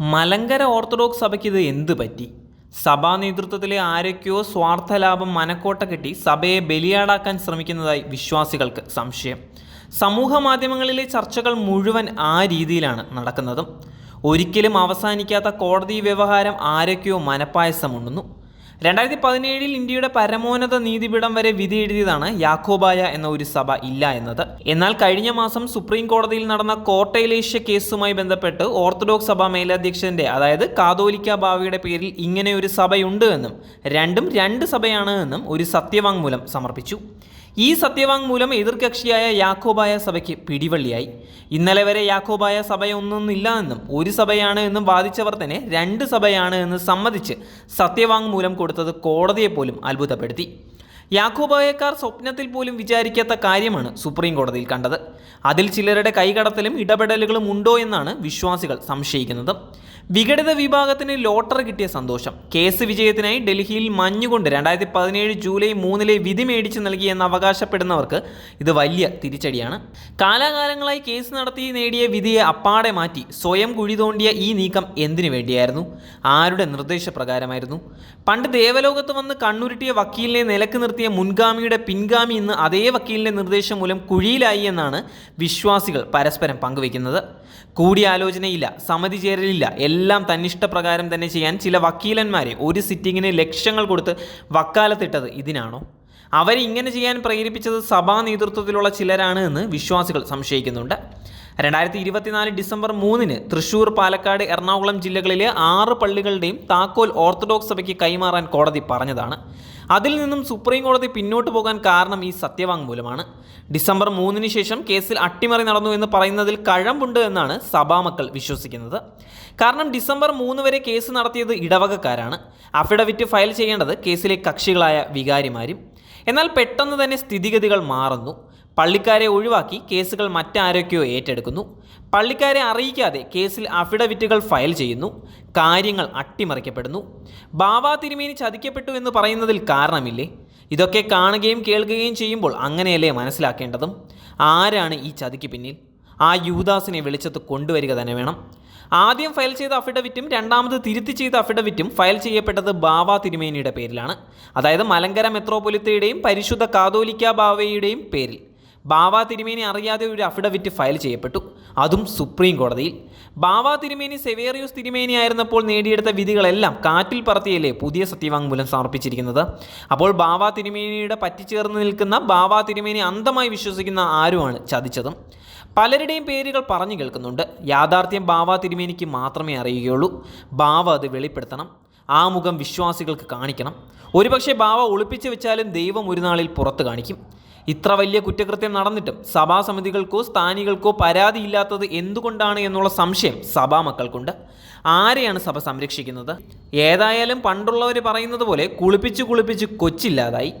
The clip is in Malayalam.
മലങ്കര ഓർത്തഡോക്സ് സഭയ്ക്ക് ഇത് എന്ത് പറ്റി? സഭാ നേതൃത്വത്തിലെ ആരൊക്കെയോ സ്വാർത്ഥ ലാഭം മനക്കോട്ട കെട്ടി സഭയെ ബലിയാടാക്കാൻ ശ്രമിക്കുന്നതായി വിശ്വാസികൾക്ക് സംശയം. സമൂഹ മാധ്യമങ്ങളിലെ ചർച്ചകൾ മുഴുവൻ ആ രീതിയിലാണ് നടക്കുന്നതും. ഒരിക്കലും അവസാനിക്കാത്ത കോടതി വ്യവഹാരം ആരൊക്കെയോ മനപ്പായസമുണ്ടെന്നു രണ്ടായിരത്തി പതിനേഴിൽ ഇന്ത്യയുടെ പരമോന്നത നീതിപീഠം വരെ വിധി എഴുതിയതാണ് യാക്കോബായ എന്ന ഒരു സഭ ഇല്ല എന്നത്. എന്നാൽ കഴിഞ്ഞ മാസം സുപ്രീം കോടതിയിൽ നടന്ന കോട്ടയിലേഷ്യ കേസുമായി ബന്ധപ്പെട്ട് ഓർത്തഡോക്സ് സഭ മേലധ്യക്ഷന്റെ അതായത് കാതോലിക്ക ബാവയുടെ പേരിൽ ഇങ്ങനെ ഒരു സഭയുണ്ട് എന്നും രണ്ടും രണ്ട് സഭയാണ് എന്നും ഒരു സത്യവാങ്മൂലം സമർപ്പിച്ചു. ഈ സത്യവാങ്മൂലം എതിർകക്ഷിയായ യാക്കോബായ സഭയ്ക്ക് പിടിവള്ളിയായി. ഇന്നലെ വരെ യാക്കോബായ സഭയൊന്നൊന്നില്ല എന്നും ഒരു സഭയാണ് എന്നും വാദിച്ചവർ തന്നെ രണ്ട് സഭയാണ് എന്ന് സമ്മതിച്ച് സത്യവാങ്മൂലം കൊടുത്തത് കോടതിയെ പോലും അത്ഭുതപ്പെടുത്തി. യാക്കോബായക്കാർ സ്വപ്നത്തിൽ പോലും വിചാരിക്കാത്ത കാര്യമാണ് സുപ്രീം കോടതിയിൽ കണ്ടത്. അതിൽ ചിലരുടെ കൈകടത്തലും ഇടപെടലുകളും ഉണ്ടോ എന്നാണ് വിശ്വാസികൾ സംശയിക്കുന്നത്. വിഘടിത വിഭാഗത്തിന് ലോട്ടറി കിട്ടിയ സന്തോഷം. കേസ് വിജയത്തിനായി ഡൽഹിയിൽ മഞ്ഞുകൊണ്ട് രണ്ടായിരത്തി പതിനേഴ് ജൂലൈ മൂന്നിലെ വിധി മേടിച്ചു നൽകിയെന്ന് അവകാശപ്പെടുന്നവർക്ക് ഇത് വലിയ തിരിച്ചടിയാണ്. കാലാകാലങ്ങളായി കേസ് നടത്തി നേടിയ വിധിയെ അപ്പാടെ മാറ്റി സ്വയം കുഴി തോണ്ടിയ ഈ നീക്കം എന്തിനു വേണ്ടിയായിരുന്നു? ആരുടെ നിർദ്ദേശപ്രകാരമായിരുന്നു? പണ്ട് ദേവലോകത്ത് വന്ന് കണ്ണുരുട്ടിയ വക്കീലിനെ നിലയ്ക്ക് നിർത്തിയ മുൻഗാമിയുടെ പിൻഗാമി ഇന്ന് അതേ വക്കീലിന്റെ നിർദ്ദേശം മൂലം കുഴിയിലായി എന്നാണ് വിശ്വാസികൾ പരസ്പരം പങ്കുവയ്ക്കുന്നത്. കൂടിയാലോചനയില്ല സമിതി ചേരലില്ല എല്ലാം തന്നിഷ്ടപ്രകാരം തന്നെ ചെയ്യാൻ ചില വക്കീലന്മാരെ ഒരു സിറ്റിങ്ങിന് ലക്ഷങ്ങൾ കൊടുത്ത് വക്കാലത്തിട്ടത് ഇതിനാണോ? അവരെ ഇങ്ങനെ ചെയ്യാൻ പ്രേരിപ്പിച്ചത് സഭാ നേതൃത്വത്തിലുള്ള ചിലരാണ് എന്ന് വിശ്വാസികൾ സംശയിക്കുന്നുണ്ട്. രണ്ടായിരത്തി ഇരുപത്തിനാല് ഡിസംബർ മൂന്നിന് തൃശൂർ പാലക്കാട് എറണാകുളം ജില്ലകളിലെ ആറ് പള്ളികളുടെയും താക്കോൽ ഓർത്തഡോക്സ് സഭയ്ക്ക് കൈമാറാൻ കോടതി പറഞ്ഞതാണ്. അതിൽ നിന്നും സുപ്രീം കോടതി പിന്നോട്ട് പോകാൻ കാരണം ഈ സത്യവാങ്മൂലമാണ്. ഡിസംബർ മൂന്നിന് ശേഷം കേസിൽ അട്ടിമറി നടന്നു എന്ന് പറയുന്നതിൽ കഴമ്പുണ്ട് എന്നാണ് സഭാമക്കൾ വിശ്വസിക്കുന്നത്. കാരണം ഡിസംബർ മൂന്ന് വരെ കേസ് നടത്തിയത് ഇടവകക്കാരാണ്. അഫിഡവിറ്റ് ഫയൽ ചെയ്യേണ്ടത് കേസിലെ കക്ഷികളായ വികാരിമാരും. എന്നാൽ പെട്ടെന്ന് തന്നെ സ്ഥിതിഗതികൾ മാറുന്നു. പള്ളിക്കാരെ ഒഴിവാക്കി കേസുകൾ മറ്റാരൊക്കെയോ ഏറ്റെടുക്കുന്നു. പള്ളിക്കാരെ അറിയിക്കാതെ കേസിൽ അഫിഡവിറ്റുകൾ ഫയൽ ചെയ്യുന്നു. കാര്യങ്ങൾ അട്ടിമറിക്കപ്പെടുന്നു. ബാബാ തിരുമേനി ചതിക്കപ്പെട്ടു എന്ന് പറയുന്നതിൽ കാരണമില്ലേ? ഇതൊക്കെ കാണുകയും കേൾക്കുകയും ചെയ്യുമ്പോൾ അങ്ങനെയല്ലേ മനസ്സിലാക്കേണ്ടതും? ആരാണ് ഈ ചതിക്ക് പിന്നിൽ? ആ യൂദാസിനെ വെളിച്ചത്ത് കൊണ്ടുവരിക തന്നെ വേണം. ആദ്യം ഫയൽ ചെയ്ത അഫിഡവിറ്റും രണ്ടാമത് തിരുത്തി ചെയ്ത അഫിഡവിറ്റും ഫയൽ ചെയ്യപ്പെട്ടത് ബാവ തിരുമേനിയുടെ പേരിലാണ്. അതായത് മലങ്കര മെത്രോപൊലിത്തയുടെയും പരിശുദ്ധ കാതോലിക്ക ബാവയുടെയും പേരിൽ. ബാവ തിരുമേനി അറിയാതെ ഒരു അഫിഡവിറ്റ് ഫയൽ ചെയ്യപ്പെട്ടു. അതും സുപ്രീം കോടതിയിൽ. ബാവ തിരുമേനി സെവേറിയൂസ് തിരുമേനി ആയിരുന്നപ്പോൾ നേടിയെടുത്ത വിധികളെല്ലാം കാറ്റിൽ പറത്തിയല്ലേ പുതിയ സത്യവാങ്മൂലം സമർപ്പിച്ചിരിക്കുന്നത്. അപ്പോൾ ബാവ തിരുമേനിയുടെ പറ്റിച്ചേർന്ന് നിൽക്കുന്ന ബാവ തിരുമേനി അന്ധമായി വിശ്വസിക്കുന്ന ആരുമാണ് ചതിച്ചതും? പലരുടെയും പേരുകൾ പറഞ്ഞു കേൾക്കുന്നുണ്ട്. യാഥാർത്ഥ്യം ബാവ തിരുമേനിക്ക് മാത്രമേ അറിയുകയുള്ളൂ. ബാവ അത് വെളിപ്പെടുത്തണം. ആ മുഖം വിശ്വാസികൾക്ക് കാണിക്കണം. ഒരുപക്ഷെ ബാവ ഒളിപ്പിച്ചു വെച്ചാലും ദൈവം ഒരു നാളിൽ പുറത്ത് കാണിക്കും. ഇത്ര വലിയ കുറ്റകൃത്യം നടന്നിട്ടും സഭാ സമിതികൾക്കോ സ്ഥാനികൾക്കോ പരാതിയില്ലാത്തത് എന്തുകൊണ്ടാണ് എന്നുള്ള സംശയം സഭാ മക്കൾക്കുണ്ട്. ആരെയാണ് സഭ സംരക്ഷിക്കുന്നത്? ഏതായാലും പണ്ടുള്ളവർ പറയുന്നത് പോലെ കുളിപ്പിച്ച് കുളിപ്പിച്ച് കൊച്ചില്ലാതായി.